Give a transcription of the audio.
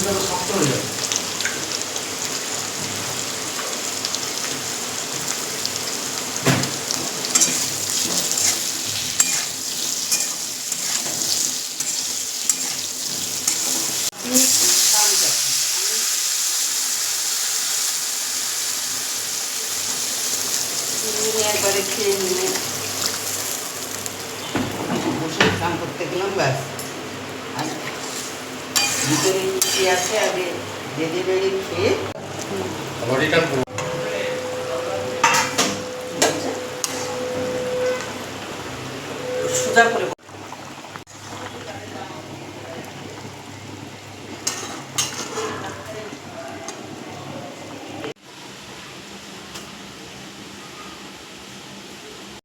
কীভাবে শক্ত হয়ে যাবে একবারে খেয়ে নিলে। বসে স্নান করতে গেলাম ব্যাস। ভিতরে লুচি আছে আগে ভেজে বেড়ে খেয়ে? আবার সোজা করে